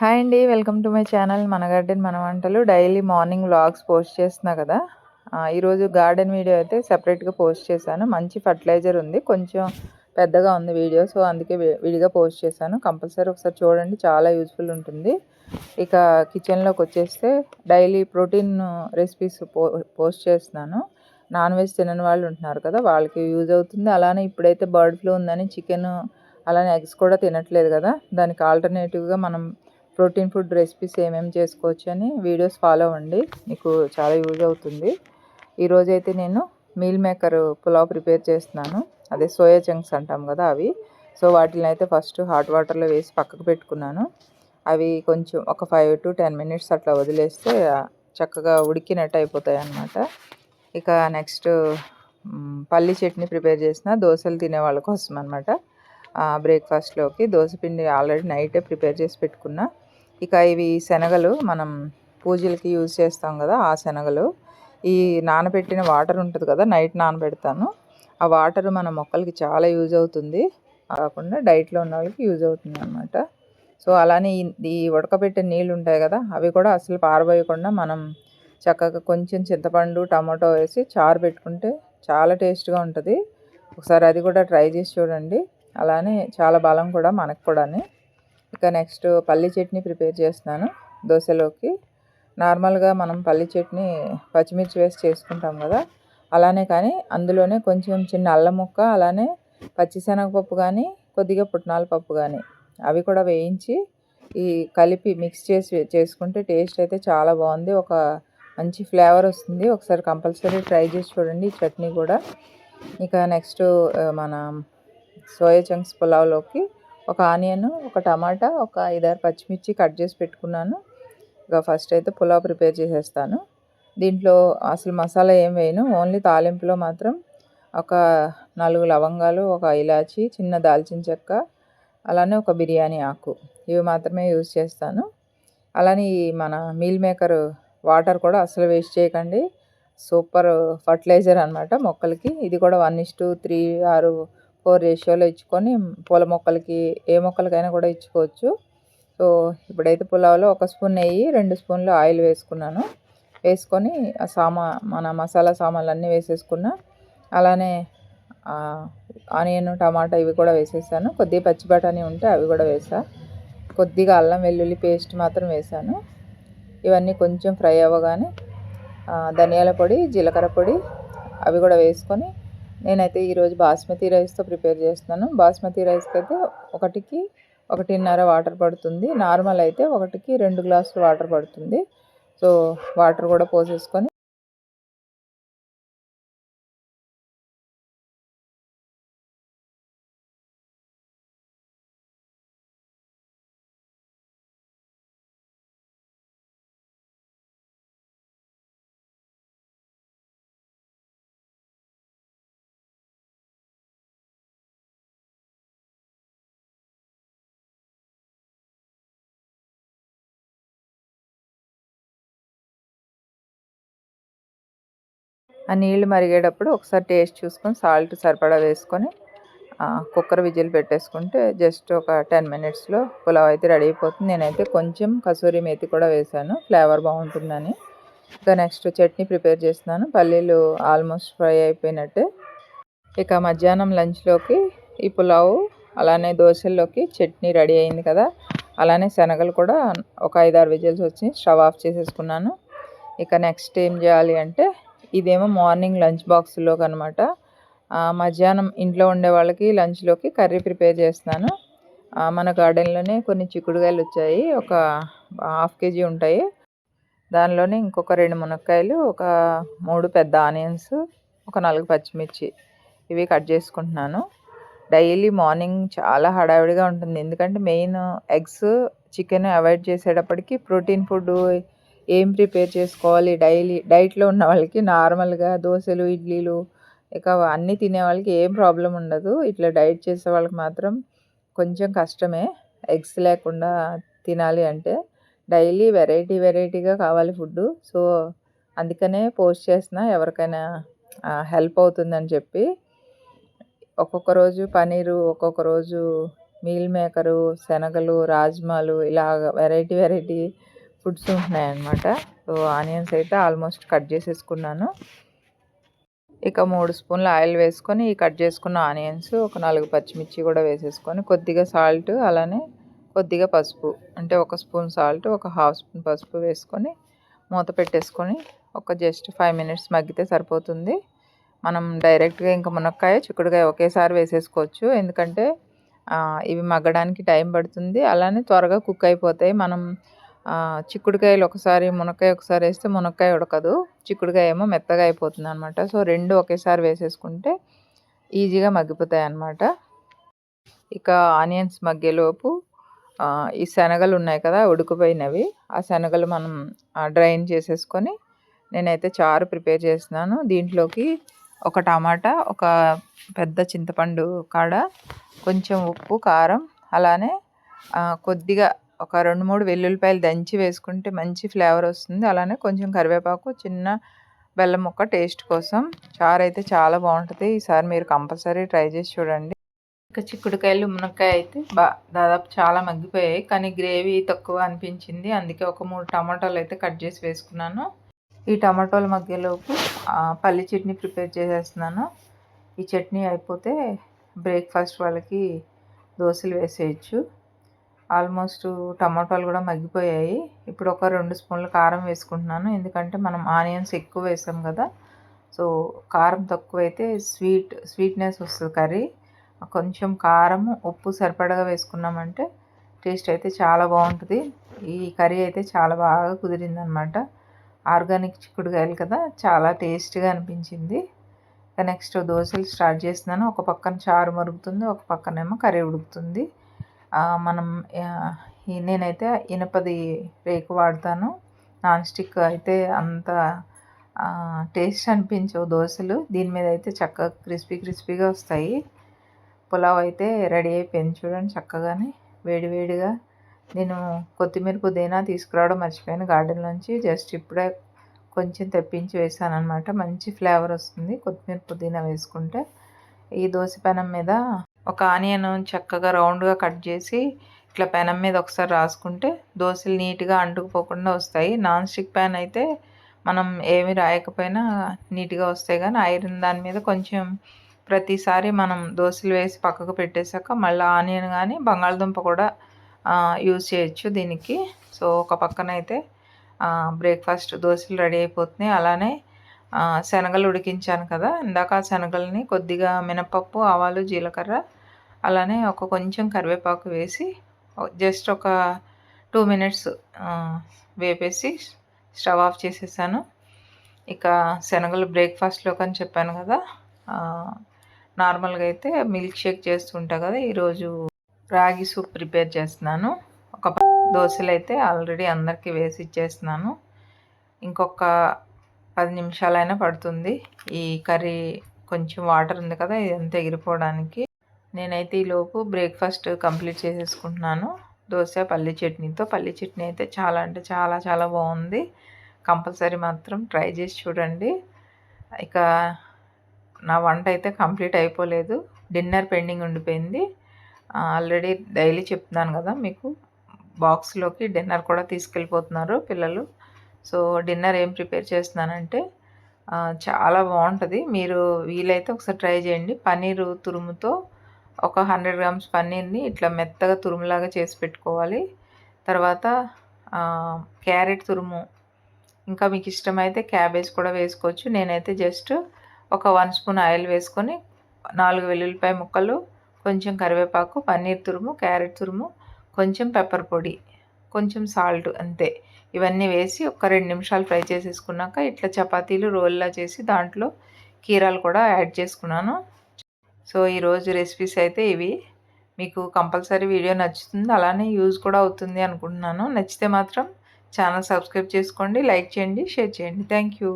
Hi అండి welcome to my channel మన garden మన వంటలు. డైలీ మార్నింగ్ వ్లాగ్స్ పోస్ట్ చేస్తున్నా కదా. ఈరోజు గార్డెన్ వీడియో అయితే సెపరేట్గా పోస్ట్ చేశాను. మంచి ఫర్టిలైజర్ ఉంది. కొంచెం పెద్దగా ఉంది వీడియో సో అందుకే విడిగా పోస్ట్ చేశాను. కంపల్సరీ ఒకసారి చూడండి చాలా యూజ్ఫుల్ ఉంటుంది. ఇక కిచెన్లోకి వచ్చేస్తే డైలీ ప్రోటీన్ రెసిపీస్ పో పోస్ట్ చేస్తున్నాను. నాన్ వెజ్ తినని వాళ్ళు ఉంటున్నారు కదా వాళ్ళకి యూజ్ అవుతుంది. అలానే ఇప్పుడైతే బర్డ్ ఫ్లూ ఉందని చికెన్ అలానే ఎగ్స్ కూడా తినట్లేదు కదా. దానికి ఆల్టర్నేటివ్గా మనం ప్రోటీన్ ఫుడ్ రెసిపీస్ ఏమేమి చేసుకోవచ్చు అని వీడియోస్ ఫాలో అవ్వండి. మీకు చాలా యూజ్ అవుతుంది. ఈరోజు అయితే నేను మీల్ మేకర్ పులావ్ ప్రిపేర్ చేస్తున్నాను. అదే సోయా చంక్స్ అంటాం కదా అవి. సో వాటిని అయితే ఫస్ట్ హాట్ వాటర్లో వేసి పక్కకు పెట్టుకున్నాను. అవి కొంచెం ఒక ఫైవ్ టు టెన్ మినిట్స్ అట్లా వదిలేస్తే చక్కగా ఉడికినట్టు అయిపోతాయి అన్నమాట. ఇక నెక్స్ట్ పల్లి చట్నీ ప్రిపేర్ చేసిన దోశలు తినే వాళ్ళ కోసం అనమాట బ్రేక్ఫాస్ట్లోకి దోశ పిండి ఆల్రెడీ నైటే ప్రిపేర్ చేసి పెట్టుకున్నా. ఇక ఇవి శనగలు మనం పూజలకి యూజ్ చేస్తాం కదా ఆ శనగలు. ఈ నానబెట్టిన వాటర్ ఉంటుంది కదా నైట్ నానబెడతాను. ఆ వాటర్ మన మొక్కలకి చాలా యూజ్ అవుతుంది. కాకుండా డైట్లో ఉన్న వాళ్ళకి యూజ్ అవుతుంది అనమాట సో అలానే ఈ ఉడకబెట్టే నీళ్ళు ఉంటాయి కదా అవి కూడా అసలు పారబోయకుండా మనం చక్కగా కొంచెం చింతపండు టమాటో వేసి చారు పెట్టుకుంటే చాలా టేస్ట్గా ఉంటుంది. ఒకసారి అది కూడా ట్రై చేసి చూడండి. అలానే చాలా బలం కూడా మనకు కూడా ఇక నెక్స్ట్ పల్లి చట్నీ ప్రిపేర్ చేస్తున్నాను దోశలోకి. నార్మల్గా మనం పల్లి చట్నీ పచ్చిమిర్చి వేసి చేసుకుంటాం కదా అలానే కానీ అందులోనే కొంచెం చిన్న అల్లం ముక్క అలానే పచ్చిశనగపప్పు కానీ కొద్దిగా పుట్నాల పప్పు కానీ అవి కూడా వేయించి ఈ కలిపి మిక్స్ చేసి చేసుకుంటే టేస్ట్ అయితే చాలా బాగుంది. ఒక మంచి ఫ్లేవర్ వస్తుంది. ఒకసారి కంపల్సరీ ట్రై చేసి చూడండి ఈ చట్నీ కూడా. ఇక నెక్స్ట్ మన సోయా చంక్స్ పులావ్లోకి ఒక ఆనియన్ ఒక టమాటా ఒక ఐదారు పచ్చిమిర్చి కట్ చేసి పెట్టుకున్నాను. ఇక ఫస్ట్ అయితే పులావ్ ప్రిపేర్ చేసేస్తాను. దీంట్లో అసలు మసాలా ఏం వేయను. ఓన్లీ తాలింపులో మాత్రం ఒక నాలుగు లవంగాలు ఒక ఇలాచి చిన్న దాల్చిన చెక్క అలానే ఒక బిర్యానీ ఆకు. ఇవి మాత్రమే యూజ్ చేస్తాను. అలానే మన మీల్ మేకర్ వాటర్ కూడా అసలు వేస్ట్ చేయకండి. సూపర్ ఫర్టిలైజర్ అనమాట మొక్కలకి. ఇది కూడా వన్ ఇస్ టూ త్రీ ఆరు ఫోర్ రేషియోలో ఇచ్చుకొని పూల మొక్కలకి ఏ మొక్కలకైనా కూడా ఇచ్చుకోవచ్చు. సో ఇప్పుడైతే పులావ్లో ఒక స్పూన్ నెయ్యి రెండు స్పూన్లు ఆయిల్ వేసుకున్నాను. వేసుకొని ఆ సామా మన మసాలా సామాన్లు అన్నీ వేసేసుకున్నా. అలానే ఆనియన్ టమాటా ఇవి కూడా వేసేసాను. కొద్దిగా పచ్చి బఠానీ ఉంటే అవి కూడా వేసా. కొద్దిగా అల్లం వెల్లుల్లి పేస్ట్ మాత్రం వేసాను. ఇవన్నీ కొంచెం ఫ్రై అవ్వగానే ధనియాల పొడి జీలకర్ర పొడి అవి కూడా వేసుకొని నేనైతే ఈరోజు బాస్మతి రైస్తో ప్రిపేర్ చేస్తున్నాను. బాస్మతి రైస్కి అయితే ఒకటికి ఒకటిన్నర వాటర్ పడుతుంది. నార్మల్ అయితే ఒకటికి రెండు గ్లాసులు వాటర్ పడుతుంది. సో వాటర్ కూడా పోసేసుకొని ఆ నీళ్ళు మరిగేటప్పుడు ఒకసారి టేస్ట్ చూసుకొని సాల్ట్ సరిపడా వేసుకొని కుక్కర్ విజిల్ పెట్టేసుకుంటే జస్ట్ ఒక టెన్ మినిట్స్లో పులావ్ అయితే రెడీ అయిపోతుంది. నేనైతే కొంచెం కసూరి మేతి కూడా వేసాను. ఫ్లేవర్ బాగుంటుందని. ఇంకా నెక్స్ట్ చట్నీ ప్రిపేర్ చేస్తున్నాను. పల్లీలు ఆల్మోస్ట్ ఫ్రై అయిపోయినట్టే. ఇక మధ్యాహ్నం లంచ్లోకి ఈ పులావు అలానే దోశల్లోకి చట్నీ రెడీ అయింది కదా. అలానే శనగలు కూడా ఒక ఐదారు విజిల్స్ వచ్చి స్టవ్ ఆఫ్ చేసేసుకున్నాను. ఇక నెక్స్ట్ ఏం చేయాలి అంటే ఇదేమో మార్నింగ్ లంచ్ బాక్స్లోకి అనమాట మధ్యాహ్నం ఇంట్లో ఉండే వాళ్ళకి లంచ్లోకి కర్రీ ప్రిపేర్ చేస్తున్నాను. మన గార్డెన్లోనే కొన్ని చిక్కుడుకాయలు వచ్చాయి. ఒక హాఫ్ కేజీ ఉంటాయి. దానిలోనే ఇంకొక రెండు మునక్కాయలు ఒక మూడు పెద్ద ఆనియన్స్ ఒక నాలుగు పచ్చిమిర్చి ఇవి కట్ చేసుకుంటున్నాను. డైలీ మార్నింగ్ చాలా హడావిడిగా ఉంటుంది. ఎందుకంటే మెయిన్ ఎగ్స్ చికెన్ అవాయిడ్ చేసేటప్పటికి ప్రోటీన్ ఫుడ్ ఏం ప్రిపేర్ చేసుకోవాలి? డైలీ డైట్లో ఉన్న వాళ్ళకి నార్మల్గా దోశలు ఇడ్లీలు ఇక అన్నీ తినే వాళ్ళకి ఏం ప్రాబ్లం ఉండదు. ఇట్లా డైట్ చేసే వాళ్ళకి మాత్రం కొంచెం కష్టమే. ఎగ్స్ లేకుండా తినాలి అంటే డైలీ వెరైటీ వెరైటీగా కావాలి ఫుడ్ సో అందుకనే పోస్ట్ చేసిన ఎవరికైనా హెల్ప్ అవుతుందని చెప్పి. ఒక్కొక్క రోజు పనీరు ఒక్కొక్క రోజు మీల్ మేకరు శనగలు రాజ్మాలు ఇలాగ వెరైటీ వెరైటీ ఫుడ్స్ ఉంటున్నాయన్నమాట సో ఆనియన్స్ అయితే ఆల్మోస్ట్ కట్ చేసేసుకున్నాను. ఇక మూడు స్పూన్లు ఆయిల్ వేసుకొని ఈ కట్ చేసుకున్న ఆనియన్స్ ఒక నాలుగు పచ్చిమిర్చి కూడా వేసేసుకొని కొద్దిగా సాల్ట్ అలానే కొద్దిగా పసుపు అంటే ఒక స్పూన్ సాల్ట్ ఒక హాఫ్ స్పూన్ పసుపు వేసుకొని మూత పెట్టేసుకొని ఒక జస్ట్ ఫైవ్ మినిట్స్ మగ్గితే సరిపోతుంది. మనం డైరెక్ట్గా ఇంకా మునక్కాయ చిక్కుడుకాయ ఒకేసారి వేసేసుకోవచ్చు. ఎందుకంటే ఇవి మగ్గడానికి టైం పడుతుంది. అలానే త్వరగా కుక్ అయిపోతాయి. మనం చిక్కుడుకాయలు ఒకసారి మునక్కాయ ఒకసారి వేస్తే మునక్కాయ ఉడకదు. చిక్కుడుకాయ ఏమో మెత్తగా అయిపోతుంది అనమాట సో రెండు ఒకేసారి వేసేసుకుంటే ఈజీగా మగ్గిపోతాయి అన్నమాట ఇక ఆనియన్స్ మగ్గేలోపు ఈ శనగలు ఉన్నాయి కదా ఉడికిపోయినవి. ఆ శనగలు మనం డ్రైన్ చేసేసుకొని నేనైతే చారు ప్రిపేర్ చేస్తున్నాను. దీంట్లోకి ఒక టమాటా ఒక పెద్ద చింతపండు కాడ కొంచెం ఉప్పు కారం అలానే కొద్దిగా ఒక రెండు మూడు వెల్లుల్లిపాయలు దంచి వేసుకుంటే మంచి ఫ్లేవర్ వస్తుంది. అలానే కొంచెం కరివేపాకు చిన్న బెల్లం ముక్క టేస్ట్ కోసం. చారు అయితే చాలా బాగుంటుంది. ఈసారి మీరు కంపల్సరీ ట్రై చేసి చూడండి. ఇంకా చిక్కుడుకాయలు మునక్కాయ అయితే బా దాదాపు చాలా మగ్గిపోయాయి. కానీ గ్రేవీ తక్కువ అనిపించింది. అందుకే ఒక మూడు టమాటాలు అయితే కట్ చేసి వేసుకున్నాను. ఈ టమాటోల మధ్యలోపు పల్లి చట్నీ ప్రిపేర్ చేసేస్తున్నాను. ఈ చట్నీ అయిపోతే బ్రేక్ఫాస్ట్ వాళ్ళకి దోశలు వేసేయచ్చు. ఆల్మోస్ట్ టమాటాలు కూడా మగ్గిపోయాయి. ఇప్పుడు ఒక రెండు స్పూన్లు కారం వేసుకుంటున్నాను. ఎందుకంటే మనం ఆనియన్స్ ఎక్కువ వేసాం కదా. సో కారం తక్కువైతే స్వీట్ స్వీట్నెస్ వస్తుంది కర్రీ. కొంచెం కారం ఉప్పు సరిపడగా వేసుకున్నామంటే టేస్ట్ అయితే చాలా బాగుంటుంది. ఈ కర్రీ అయితే చాలా బాగా కుదిరింది అనమాట ఆర్గానిక్ చిక్కుడుకాయలు కదా చాలా టేస్ట్గా అనిపించింది. నెక్స్ట్ దోశలు స్టార్ట్ చేస్తున్నాను. ఒక పక్కన చారు మరుగుతుంది ఒక పక్కనేమో కర్రీ ఉడుకుతుంది. మనం నేనైతే ఇనపది రేకు వాడతాను. నాన్ స్టిక్ అయితే అంత టేస్ట్ అనిపించవు దోశలు. దీని మీద అయితే చక్కగా క్రిస్పీ క్రిస్పీగా వస్తాయి. పులావ్ అయితే రెడీ అయిపోయింది చూడండి చక్కగానే. వేడివేడిగా నేను కొత్తిమీర పుదీనా తీసుకురావడం మర్చిపోయాను. గార్డెన్ నుంచి జస్ట్ ఇప్పుడే కొంచెం తెప్పించి వేసాను అనమాట మంచి ఫ్లేవర్ వస్తుంది కొత్తిమీర పుదీనా వేసుకుంటే. ఈ దోశ పెనం మీద ఒక ఆనియన్ చక్కగా రౌండ్గా కట్ చేసి ఇట్లా పెనం మీద ఒకసారి రాసుకుంటే దోశలు నీట్గా అంటుకుపోకుండా వస్తాయి. నాన్ స్టిక్ ప్యాన్ అయితే మనం ఏమి రాయకపోయినా నీట్గా వస్తాయి. కానీ ఐరన్ దాని మీద కొంచెం ప్రతిసారి మనం దోశలు వేసి పక్కకు పెట్టేశాక మళ్ళీ ఆనియన్ కానీ బంగాళదుంప కూడా యూజ్ చేయొచ్చు దీనికి. సో ఒక పక్కన అయితే బ్రేక్ఫాస్ట్ దోశలు రెడీ అయిపోతున్నాయి. అలానే శనగలు ఉడికించాను కదా. ఇందాక ఆ శనగల్ని కొద్దిగా మినపప్పు ఆవాలు జీలకర్ర అలానే ఒక కొంచెం కరివేపాకు వేసి జస్ట్ ఒక టూ మినిట్స్ వేపేసి స్టవ్ ఆఫ్ చేసేసాను. ఇక శనగలు బ్రేక్ఫాస్ట్లోకి అని చెప్పాను కదా నార్మల్గా అయితే మిల్క్ షేక్ చేస్తుంటా కదా ఈరోజు రాగి సూప్ ప్రిపేర్ చేస్తున్నాను. ఒక దోశలు అయితే ఆల్రెడీ అందరికీ వేసి ఇచ్చేస్తున్నాను. ఇంకొక పది నిమిషాలైనా పడుతుంది. ఈ కర్రీ కొంచెం వాటర్ ఉంది కదా ఇదంతా ఎగిరిపోవడానికి. నేనైతే ఈలోపు బ్రేక్ఫాస్ట్ కంప్లీట్ చేసేసుకుంటున్నాను. దోశ పల్లి చట్నీతో. పల్లి చట్నీ అయితే చాలా అంటే చాలా చాలా బాగుంది. కంపల్సరీ మాత్రం ట్రై చేసి చూడండి. ఇక నా వంట అయితే కంప్లీట్ అయిపోలేదు. డిన్నర్ పెండింగ్ ఉండిపోయింది. ఆల్రెడీ డైలీ చెప్తున్నాను కదా మీకు బాక్స్లోకి డిన్నర్ కూడా తీసుకెళ్ళిపోతున్నారు పిల్లలు. సో డిన్నర్ ఏం ప్రిపేర్ చేస్తున్నానంటే చాలా బాగుంటుంది. మీరు వీలైతే ఒకసారి ట్రై చేయండి. పన్నీరు తురుముతో ఒక హండ్రెడ్ గ్రామ్స్ పన్నీర్ని ఇట్లా మెత్తగా తురుములాగా చేసి పెట్టుకోవాలి. తర్వాత క్యారెట్ తురుము. ఇంకా మీకు ఇష్టమైతే క్యాబేజ్ కూడా వేసుకోవచ్చు. నేనైతే జస్ట్ ఒక వన్ స్పూన్ ఆయిల్ వేసుకొని నాలుగు వెల్లుల్లిపాయ ముక్కలు కొంచెం కరివేపాకు పన్నీర్ తురుము క్యారెట్ తురుము కొంచెం పెప్పర్ పొడి కొంచెం సాల్ట్ అంతే. ఇవన్నీ వేసి ఒక రెండు నిమిషాలు ఫ్రై చేసేసుకున్నాక ఇట్లా చపాతీలు రోల్లా చేసి దాంట్లో కీరాలు కూడా యాడ్ చేసుకున్నాను. సో ఈరోజు రెసిపీస్ అయితే ఇవి. మీకు కంపల్సరీ వీడియో నచ్చుతుంది. అలానే యూజ్ కూడా అవుతుంది అనుకుంటున్నాను. నచ్చితే మాత్రం ఛానల్ సబ్స్క్రైబ్ చేసుకోండి లైక్ చేయండి షేర్ చేయండి. Thank you